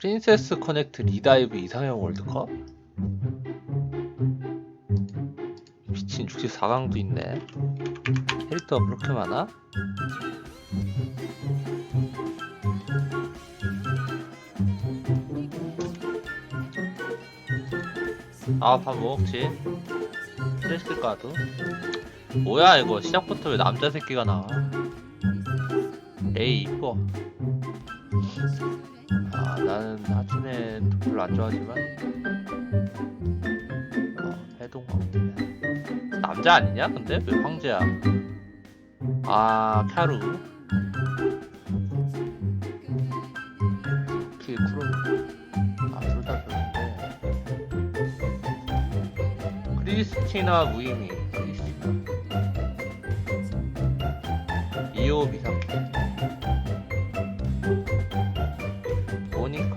프린세스 커넥트 리다이브 이상형 월드컵? 미친 64강도 있네. 캐릭터가 그렇게 많아? 아, 밥 먹었지? 프레스 카드? 뭐야, 이거. 시작부터 왜 남자 새끼가 나와? 에이, 이뻐. 하춘에 별로 안 좋아하지만. 어, 해동왕. 남자 아니냐? 근데? 왜 황제야? 아, 캬루. 그게 쿠로. 아, 둘다 별론데. 크리스티나 무이미.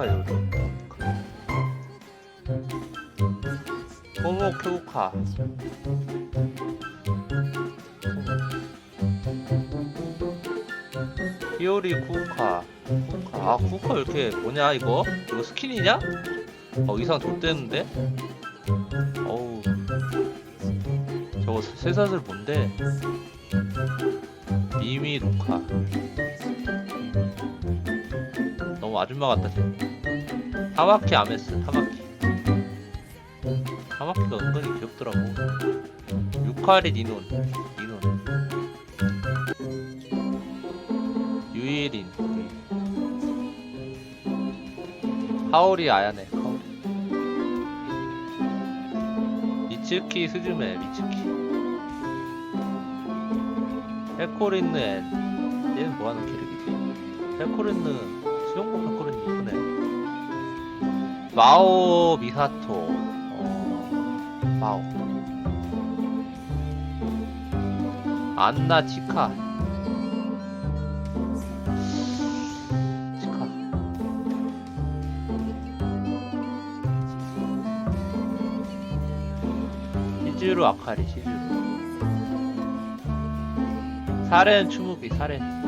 모니카 요리. 토모 큐카. 히오리 쿠카. 쿠카. 아, 쿠카 왜 이렇게 뭐냐, 이거? 이거 스킨이냐? 어, 의상 좆대는데? 어우. 저거 쇠사슬 뭔데? 미미 루카. 너무 아줌마 같다, 쟤. 타마키 아메스, 타마키. 타마키가 은근히 귀엽더라고. 유카리 니논, 니논. 유이린. 하오리 아야네, 하오리. 미츠키 스즈메, 미츠키. 헤코린느 앤. 얘는 뭐하는 캐릭이지? 헤코린느, 수영복 헤코린느 이쁘네. 마오 미사토. 어, 마오. 안나 치카. 치카. 시즈루 아카리, 시즈루. 사렌 추무비, 사렌.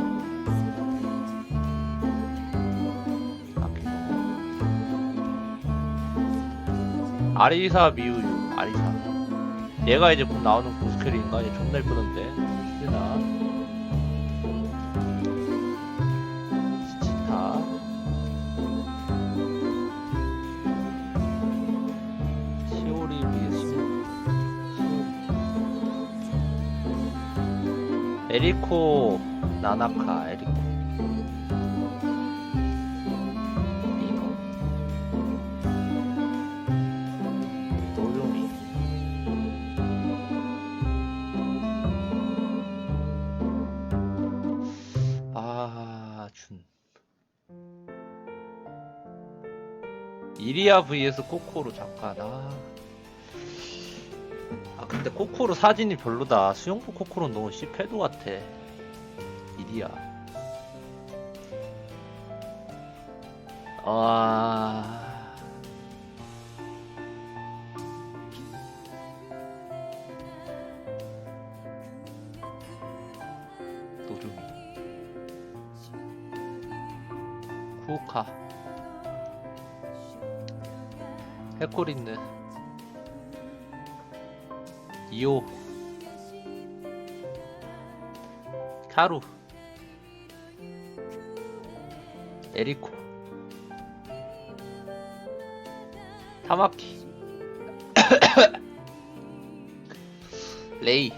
아리사 미우유, 아리사. 얘가 이제 곧 나오는 보스캐리인가? 얘 존나 예쁘던데. 시즈나. 시치타. 시오리 미스. 에리코 나나카 에리코 이리아 vs 코코로 잠깐 아 아 근데 코코로 사진이 별로다. 수영복 코코로 너무 씨패도 같아. 이리야 아. 노루미. 쿠오카 헤코린느 이오. 카루. 에리코. 타마키. 레이.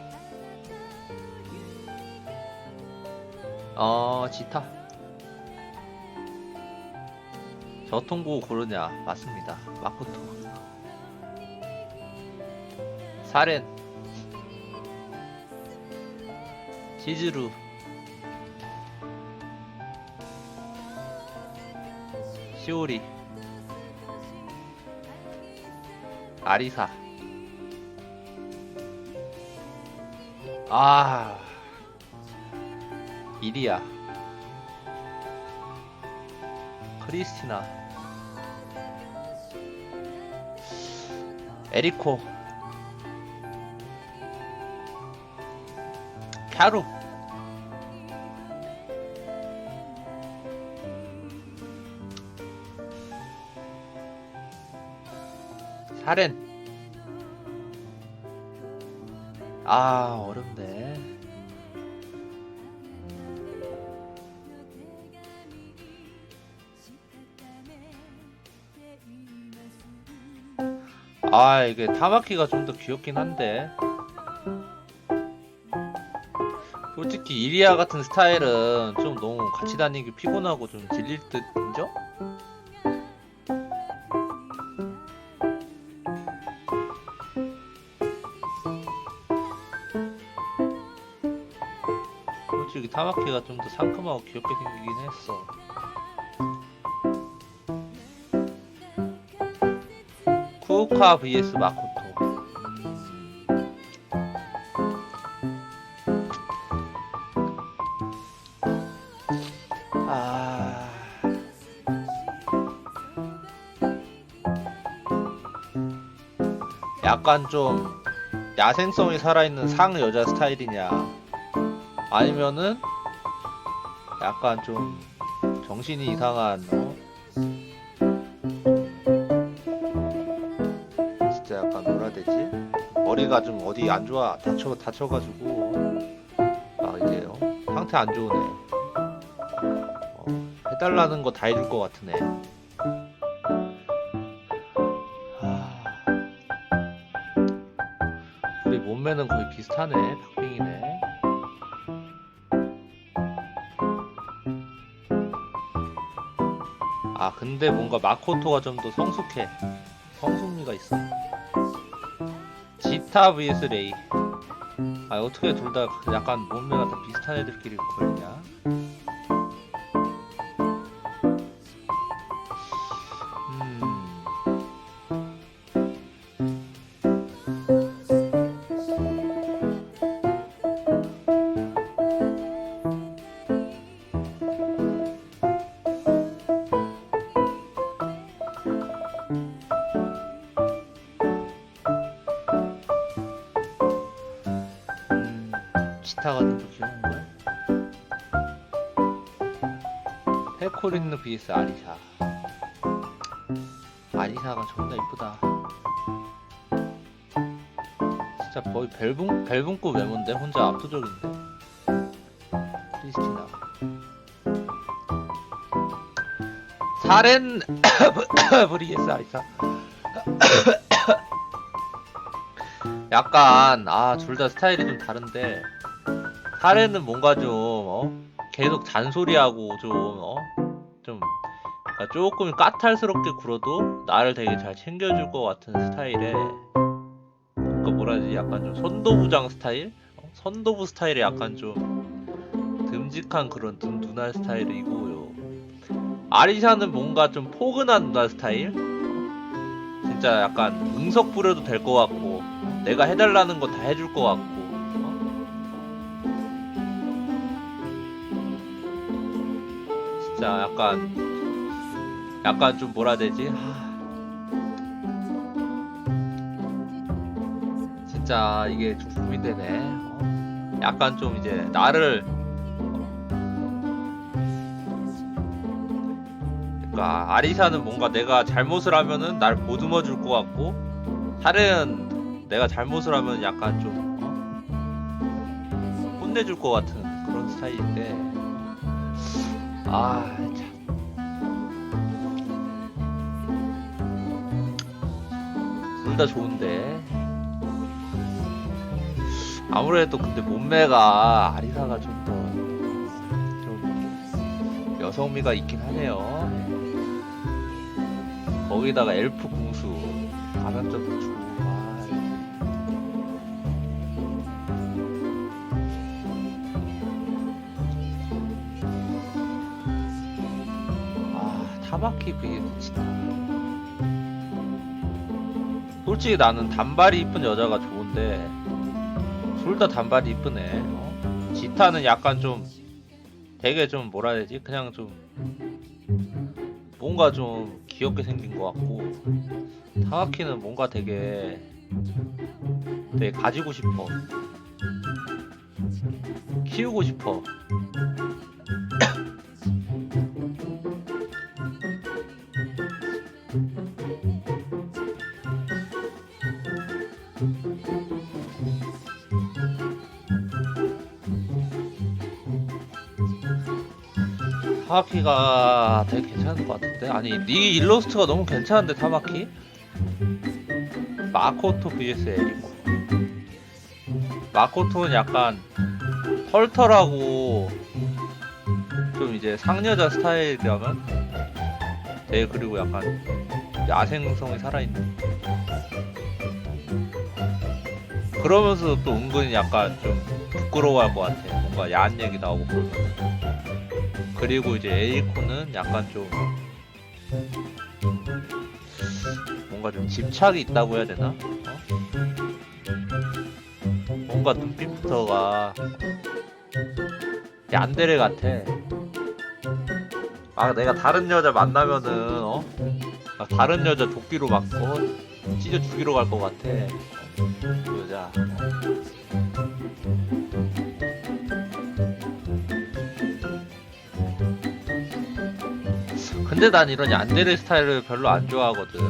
어 지타 저 통고 고르냐? 맞습니다. 마코토. 사렌. 시즈루. 시오리. 아리사. 아 이리야 크리스티나. 에리코. 캬루. 사렌. 아 어렵네. 아 이게 타마키가 좀 더 귀엽긴 한데 솔직히 이리아 같은 스타일은 좀 너무 같이 다니기 피곤하고 좀 질릴 듯인죠? 솔직히 타마키가 좀 더 상큼하고 귀엽게 생기긴 했어. 쿠우카 vs 마코토. 음. 아. 약간 좀 야생성이 살아있는 상 여자 스타일이냐 아니면은 약간 좀 정신이 이상한 머리가 좀 어디 안 좋아 다쳐 다쳐가지고 아 이제 어? 상태 안 좋으네. 어, 해달라는 거 다 해줄 것 같으네. 아, 우리 몸매는 거의 비슷하네. 박빙이네. 아 근데 뭔가 마코토가 좀 더 성숙해. 성숙미가 있어. 지타 vs 레이. 아 어떻게 둘 다 약간 몸매가 다 비슷한 애들끼리 걸리냐? 치타가 좀더 귀여운 거야? 페코린느 vs 아리사. 아리사가 존나 이쁘다. 진짜 거의 벨붕 벨붕급 외모인데 혼자 압도적인데. 크리스티나. 사렌 vs 아리사. 약간 아 둘 다 스타일이 좀 다른데 사례는 뭔가 좀 어? 계속 잔소리하고 좀 어? 좀 그러니까 조금 까탈스럽게 굴어도 나를 되게 잘 챙겨줄 것 같은 스타일에 그러니까 뭐라 되지 약간 좀 선도부장 스타일? 어? 선도부 스타일의 약간 좀 듬직한 그런 눈, 누나 스타일이고요 아리샤는 뭔가 좀 포근한 누나 스타일? 진짜 약간 응석 부려도 될 것 같고 내가 해달라는 거 다 해줄 것 같고 진짜 약간 약간 좀 뭐라 되지 하... 진짜 이게 좀 고민되네 어? 약간 좀 이제 나를 그러니까 아리사는 뭔가 내가 잘못을 하면은 날 보듬어 줄 것 같고 다른 내가 잘못을 하면 약간 좀 어? 혼내줄 것 같은 그런 스타일인데 아 참. 둘 다 좋은데. 아무래도 근데 몸매가 아리사가 좀 더 좀 여성미가 있긴 하네요. 거기다가 엘프 공수 가산점도 주고 vs 치타 솔직히 나는 단발이 이쁜 여자가 좋은데 둘 다 단발이 이쁘네. 어? 지타는 약간 좀 되게 좀 뭐라 해야 되지? 그냥 좀 뭔가 좀 귀엽게 생긴 것 같고 타마키는 뭔가 되게 되게 가지고 싶어. 키우고 싶어 타마키가 되게 괜찮은 것 같은데? 아니 니 일러스트가 너무 괜찮은데 타마키? 마코토 vs 에리코. 마코토는 약간 털털하고 좀 이제 상여자 스타일이라면 되게 그리고 약간 야생성이 살아있는. 그러면서 또 은근히 약간 좀 부끄러워할 것 같아. 뭔가 야한 얘기 나오고 그러면 그리고 이제 에이코는 약간 좀 뭔가 좀 집착이 있다고 해야 되나? 어? 뭔가 눈빛부터가 얀데레 같아. 아 내가 다른 여자 만나면은 어? 막 다른 여자 도끼로 막 어? 찢어 죽이러 갈 것 같아. 그 여자. 근데 난 이런 얀데레 스타일을 별로 안 좋아하거든.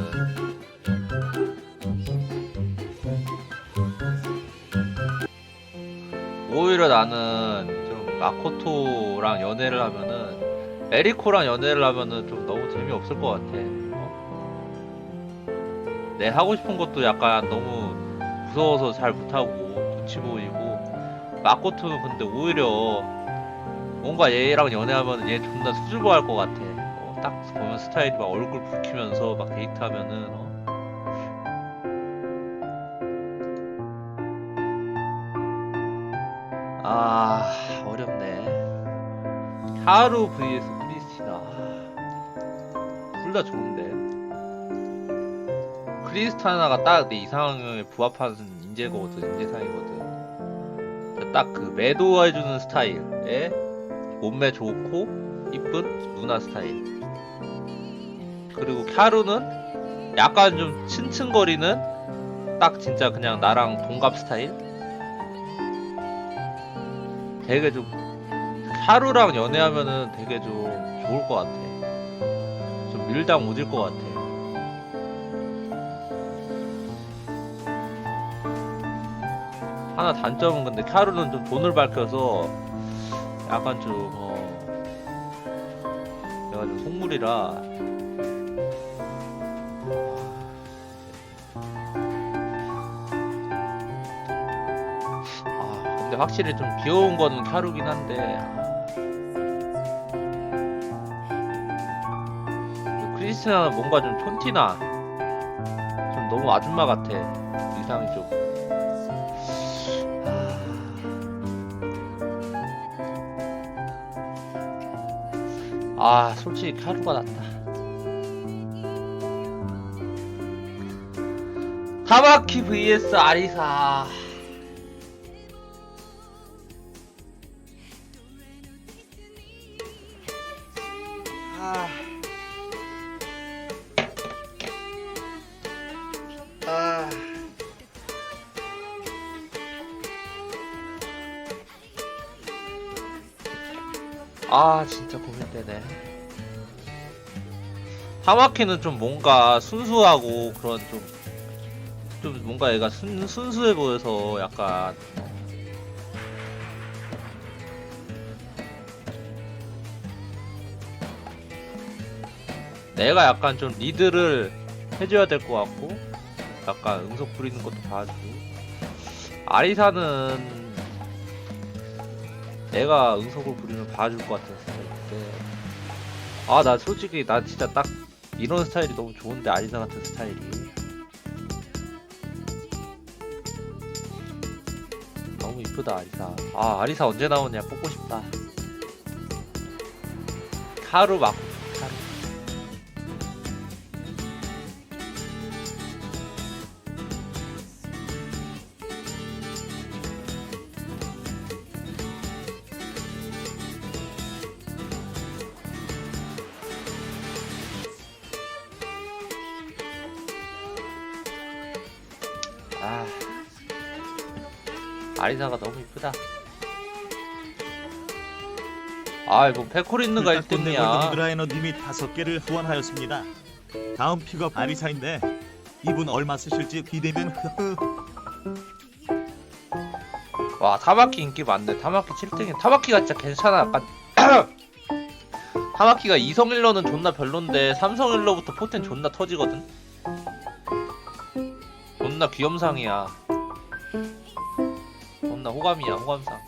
오히려 나는 좀 마코토랑 연애를 하면은 에리코랑 연애를 하면은 좀 너무 재미없을 것 같아. 어? 내 하고 싶은 것도 약간 너무 무서워서 잘 못하고 눈치 보이고 마코토는 근데 오히려 뭔가 얘랑 연애하면 얘 존나 수줍어할 것 같아. 어, 딱 보면 스타일이 막 얼굴 붉히면서 막 데이트하면은 어? 아 어렵네. 하루 vs 크리스티나 둘 다 좋은데 크리스타나가 딱 내 이상형에 부합하는 인재거든 인재상이거든 딱 그 매도해주는 스타일에 몸매 좋고 이쁜 누나 스타일 그리고 캬루는 약간 좀 층층거리는 딱 진짜 그냥 나랑 동갑 스타일 되게 좀 하루랑 연애하면은 되게 좀 좋을 것 같아. 좀 밀당 못일 것 같아. 하나 단점은 근데 카루는 좀 돈을 밝혀서 약간 좀 어, 내가 좀 속물이라 근데 확실히 좀 귀여운 거는 캬루긴 한데. 아. 크리스티나는 뭔가 좀 촌티나 좀 너무 아줌마 같아 이상이 좀. 아, 아 솔직히 캬루가 낫다. 타바키 vs 아리사 아, 진짜 고민되네. 타마키는 좀 뭔가 순수하고 그런 좀, 좀 뭔가 얘가 순, 순수해 보여서 약간 내가 약간 좀 리드를 해줘야 될 것 같고 약간 응석 부리는 것도 봐주고 아리사는 내가 응석을 부리면 봐줄 것 같은 스타일인데. 아 나 솔직히 나 진짜 딱 이런 스타일이 너무 좋은데 아리사 같은 스타일이. 너무 이쁘다 아리사. 아 아리사 언제 나오냐 뽑고 싶다. 카루 막 아리사가 너무 이쁘다. 아 이거 골든 1등이야. 그라이너 님이 다섯 개를 후원하였습니다. 다음 픽업 아리사인데 이분 얼마 쓰실지 기대면 흐흐. 와 타마키 인기 많네. 타마키 7등이 타마키가 진짜 괜찮아. 약간 카마키가 이성일러는 존나 별론데 삼성일러부터 포텐 존나 터지거든? 존나 귀염상이야 존나 호감이야 호감상